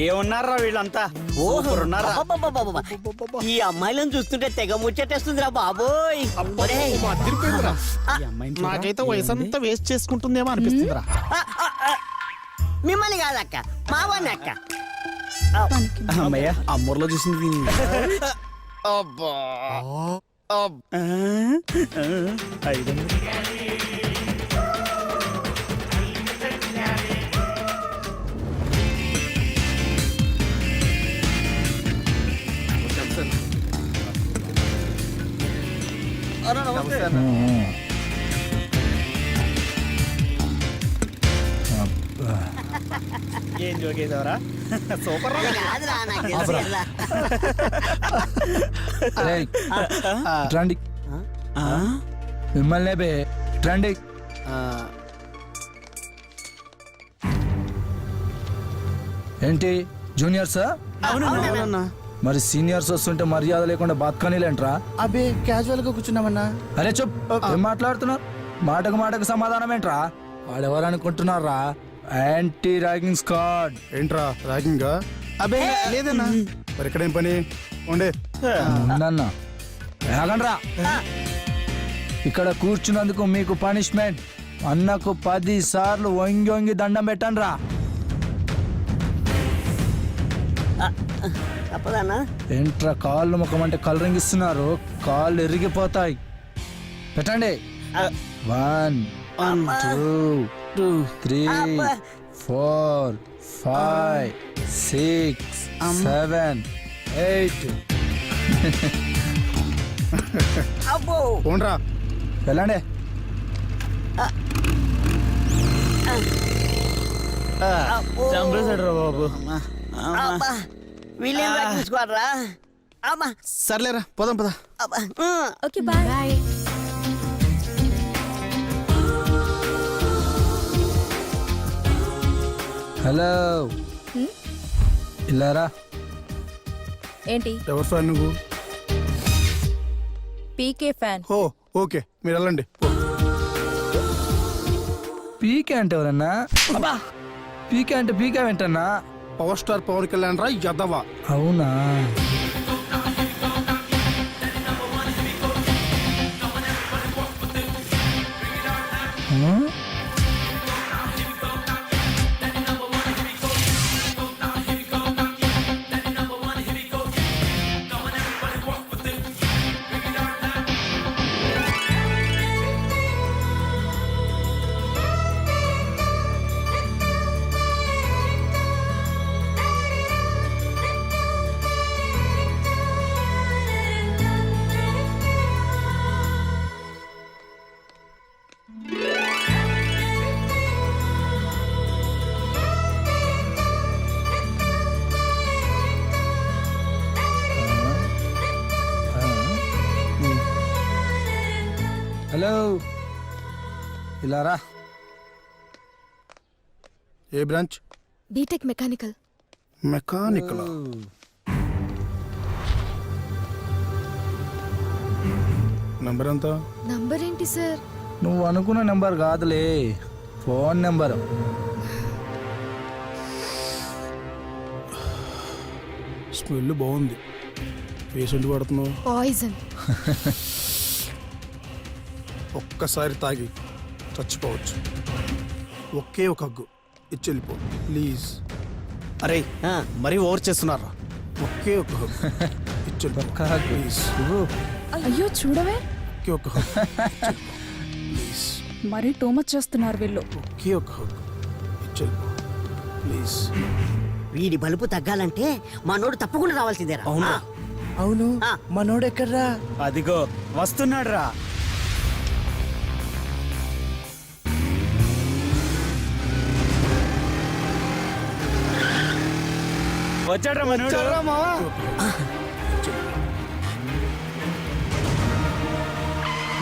ఏమున్నారా వీళ్ళంతా? సూపర్ ఉన్నారా అబ్బబ్బబ్బబ్బబ్బ. ఈ అమ్మాయిలను చూస్తుంటే తెగ ముచ్చటేస్తుందిరా బాబోయ్. ఒరేయ్. అదిరిపోయిందిరా. ఈ అమ్మాయిని చూడరా? నాకైతే వయసు అంతా వేస్ట్ చేసుకుంటుందేమో అనిపిస్తుందిరా. ఆ, ఆ, ఆ. మిమ్మల్ని కాదక్క మావాన్ని అక్క. అమ్మయ్య అమ్మూర్లో చూసింది దీన్ని. అబ్బా. ఆ, ఆ, ఐదు వందలు. ఏం జోకేశావరా సూపర్ రండి? మిమ్మల్ని బే రండి ఏంటి జూనియర్సా? అవునన్నా. అవునన్నా. మరి సీనియర్స్ వస్తుంటే మర్యాద లేకుండా బతకనిలేంట్రా? అబే క్యాజువల్గా కూర్చున్నామన్నా? అరే చెప్ ఏం మాట్లాడుతున్నారు? మాటకు మాటకు సమాధానం ఏంట్రా? వాడెవరు అనుకుంటున్నారా యాంటీ ర్యాగింగ్ స్క్వాడ్ ఏంట్రా రాగింగా అబే లేదన్నా. మరి ఇక్కడేం పని? ఉండే. ఉందన్న. ఆగండ్రా ఇక్కడ కూర్చున్నందుకు మీకు పనిష్మెంట్ అన్నకు పది సార్లు వంగి వంగి దండం పెట్టండి రా తప్పదన్నా? ఏంట్రా కాళ్ళు ముఖం అంటే కలరింగ్ ఇస్తున్నారు. కాళ్ళు ఎరిగిపోతాయి. పెట్టండి. One two three four five six seven eight అబ్బో. పోండ్రా. వెళ్ళండి. అబ్బో. చంపేశాడు రా బాబు వీళ్ళేం రక్షించుకోరా అమ్మా. సర్లేరా పోదాం పదా. Okay bye. బాయ్. హలో. ఇల్లారా? ఏంటి? ఎవరు ఫ్యాన్ నువ్వు? పీకే ఫ్యాన్. ఓ ఓకే మీరు వెళ్ళండి. పీకే అంటే ఎవరన్నా? పీకే అంటే పీకే వెంటన్నా? పవర్ స్టార్ పవన్ కళ్యాణ్ రా యదవా అవునా ఆ? హలో. ఇలారా? ఏ branch? B Tech mechanical. Mechanical? Number ఎంత నంబర్ ఏంటి సార్? నువ్వు అనుకున్న నెంబర్ కాదులే. Phone number. స్మెల్ బాగుంది. పేషెంట్ పడుతున్నావు పాయిజన్. ఒక్కసారి తాగి చచ్చిపోవచ్చు. ఒకే ఒక హగ్గు. ఇచ్చి వెళ్ళిపో. ప్లీజ్. అరే. మరీ ఓవర్ చేస్తున్నారా? ఒకే ఒక హగ్గు. ఇచ్చి వెళ్ళిపో. ఒక్క. ప్లీజ్. అయ్యో చూడవే. ఒకే ఒక హగ్గు. ప్లీజ్. మరీ టూ మచ్ చేస్తున్నారు వీళ్ళు. ఒకే ఒక హగ్గు. ఇచ్చి వెళ్ళిపో. ప్లీజ్. వీడి బలుపు తగ్గాలంటే మనోడు తప్పకుండా రావాల్సిందేరా. అవునా? అవును. ఆ. మనోడెక్కడ్రా అదిగో వస్తున్నాడు రా వచ్చాడ్రా మనోడు?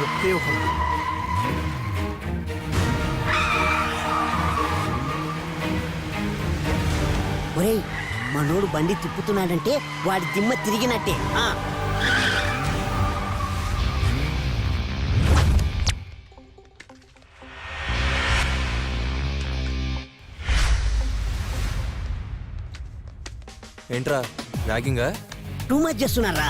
ఒకే ఒక హగ్గు ఒరేయ్ మనోడు బండి తిప్పుతున్నాడంటే వాడి దిమ్మ తిరిగినట్టే. ఏంట్రా ర్యాగింగా? టూ మచ్ చేస్తున్నారా?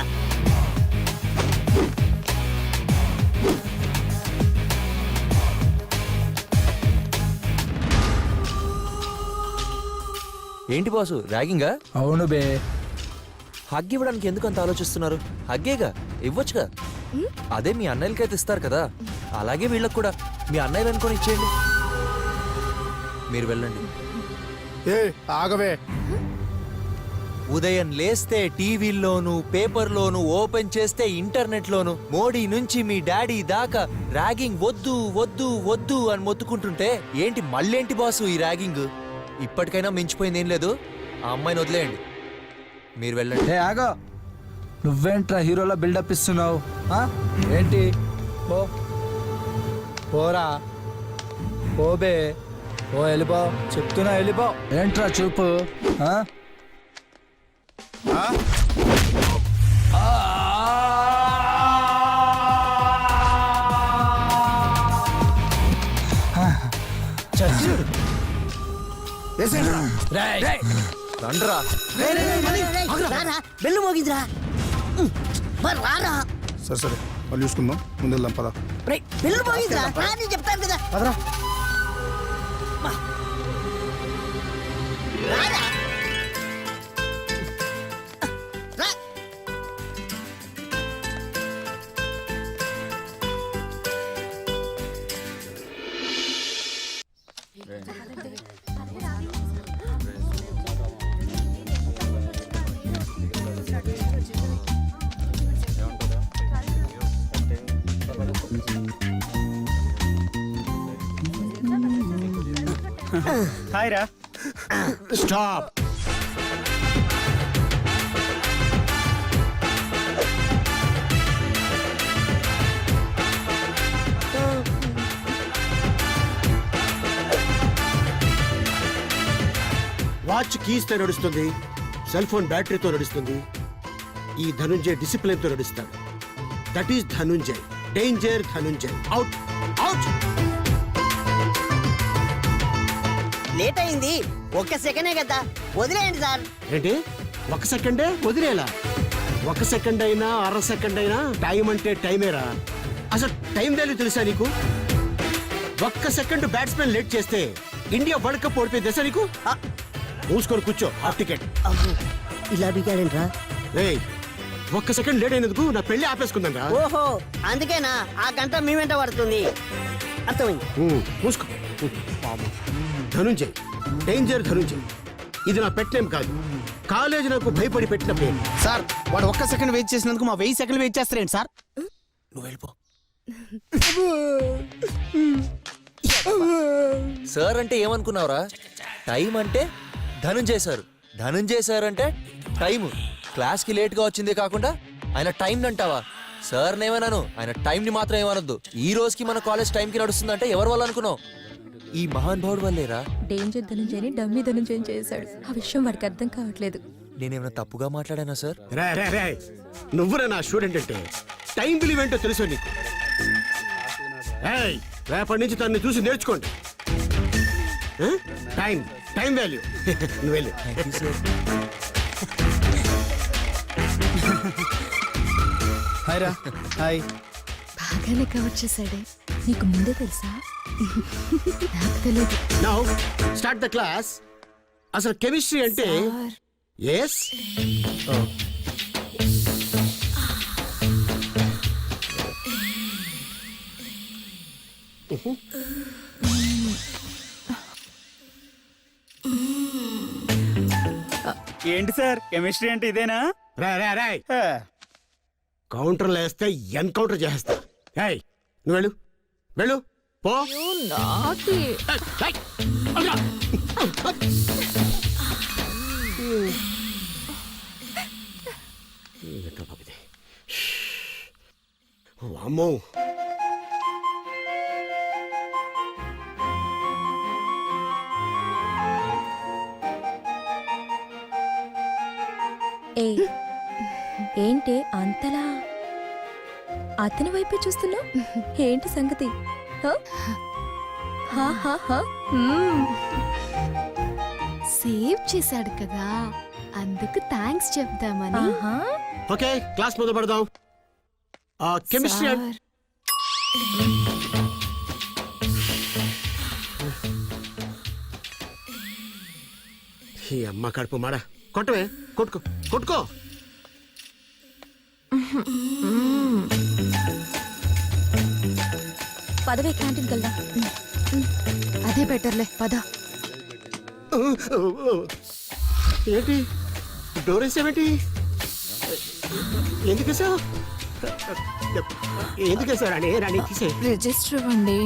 ఏంటి బాసు ర్యాగింగా? అవును బే. హగ్ ఇవ్వడానికి ఎందుకు అంత ఆలోచిస్తున్నారు? హగ్గేగా? ఇవ్వచ్చుగా? అదే మీ అన్నయ్యలకైతే ఇస్తారు కదా? అలాగే వీళ్ళకి కూడా. మీ అన్నయ్యలు అనుకొని ఇచ్చేయండి. మీరు వెళ్ళండి. ఏ ఆగవే. ఉదయం లేస్తే టీవీల్లోను పేపర్లోను ఓపెన్ చేస్తే ఇంటర్నెట్లోను మోడీ నుంచి మీ డాడీ దాకా ర్యాగింగ్ వద్దు వద్దు వద్దు అని మొత్తుకుంటుంటే ఏంటి మళ్ళేంటి బాసు ఈ ర్యాగింగ్? ఇప్పటికైనా మించిపోయింది ఏం లేదు? ఆ అమ్మాయిని వదిలేయండి. మీరు వెళ్ళండి. ఆగో. నువ్వేంట్రా హీరోలో బిల్డప్ ఇస్తున్నావు? ఏంటి? పో. పోరా. పోబే ఓ వెళ్ళిపో. చెప్తున్నా వెళ్ళిపో. ఏంట్రా చూపు? బెల్లు మోగిందిరా రారా సరే సరే. మళ్ళీ చూసుకుందాం. ముందు వెళ్దాం పద. బెల్లు మోగిందిరా. నేను చెప్తాను కదా పదరా. రారా హాయ్ రా స్టాప్. వాచ్ కీస్తో నడుస్తుంది సెల్ ఫోన్ బ్యాటరీతో నడుస్తుంది ఈ ధనుంజయ్ డిసిప్లిన్తో నడుస్తాడు. That is Dhanunjay danger Dhanunjay. Out out. Late అయింది. ఒక్క సెకండే కదా. వదిలేయండి సార్. ఏంటి? ఒక సెకండే? వదిలేలా? ఒక సెకండ్ అయినా అర సెకండ్ అయినా టైం అంటే టైమేరా అసలు టైం వాల్యూ తెలుసా నీకు? ఒక్క సెకండ్ బ్యాట్స్మెన్ లేట్ చేస్తే ఇండియా వరల్డ్ కప్ ఓడిపోయి తెలుసా నీకు? ఆ, మూసుకొని కూర్చో హాఫ్ టికెట్. ఇలా బిగాడేంట్రా ఏయ్ ఒక్క సెకండ్ లేట్ అయినందుకు నా పెళ్ళి ఆపేసుకుందా ఓహో అందుకేనా? ఆ గంట మీ వెంట పడుతుంది. అర్థమైంది. మూసుకో. ధనుంజయ్. డేంజర్ ధనుంజయ్. ఇది నా పెట్టేం కాదు. కాలేజ్ నాకు భయపడి పెట్టిన పేరు. సార్ వాడు ఒక్క సెకండ్ వెయిట్ చేసినందుకు మా వెయ్యి సెకండ్ వెయిట్ చేస్తారేంటి సార్? నువ్వు వెళ్ళిపో. సార్ అంటే ఏమనుకున్నావురా? టైం అంటే ధనుంజయ్ సార్. ధనుంజయ్ సార్ అంటే టైం క్లాస్కి లేట్గా వచ్చిందే కాకుండా ఆయన టైం అంటావా? సార్ నేమన్నాను ఆయన టైంని మాత్రం ఏమనొద్దు. ఈ రోజుకి మన కాలేజ్ టైంకి నడుస్తుందంటే ఎవరి వల్ల అనుకున్నావు? ఈ మహాన్ భావుడు వల్లేరా? డేంజర్ ధనుంజయని డమ్మీ ధనుంజయం చేశాడు. ఆ విషయం వాడికి అర్థం కావట్లేదు. నేనేమైనా తప్పుగా మాట్లాడానా సార్? రే రే రే. నువ్వురా నా స్టూడెంట్ అంటే. టైం విలువ ఏంటో తెలుసు నీకు? ఏయ్, రేపటి నుంచి తనని చూసి నేర్చుకోండి. ఆ? టైం టైం వాల్యూ నువ్వు వెళ్ళు. థ్యాంక్ యూ సార్ హాయ్ రా. హాయ్. బాగానే కవర్ చేశాడే. నీకు ముందే తెలుసా? నాకు తెలియదు నౌ స్టార్ట్ ద క్లాస్ అసలు కెమిస్ట్రీ అంటే ఎస్ ఏంటి సార్? కెమిస్ట్రీ అంటే ఇదేనా? రా రా రా హే, కౌంటర్ వేస్తే ఎన్కౌంటర్ చేస్తా. ఏయ్ నువ్వు వెళ్ళు. వెళ్ళు. పో? వామ్మో ఏ ఏంటే అంతలా? అతని వైపే చూస్తున్నావు? ఏంటి సంగతి. సేవ్ చేశాడు కదా. అందుకు థ్యాంక్స్ చెప్దామని. ఓకే క్లాస్ మొదలు పెడదాం. కెమిస్ట్రీ ఈ అమ్మ కడుపు మాడ. కొట్టవే కొట్టుకో కొట్టుకో. పదవే క్యాంటీన్కి వెళ్దాం అదే బెటర్లే పద. ఏంటి? డోర్ వేసావేంటి? ఎందుకు వేసావు ఎందుకు వేసావు రాణి రాణి తీసే. రిజిస్టర్ ఇవ్వండి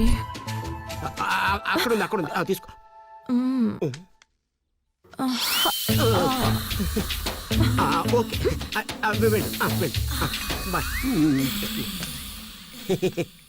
అక్కడ ఉంది అక్కడ ఉంది ఆ, తీసుకో. ఓకే. వెళ్ళు వెళ్ళు. బాయ్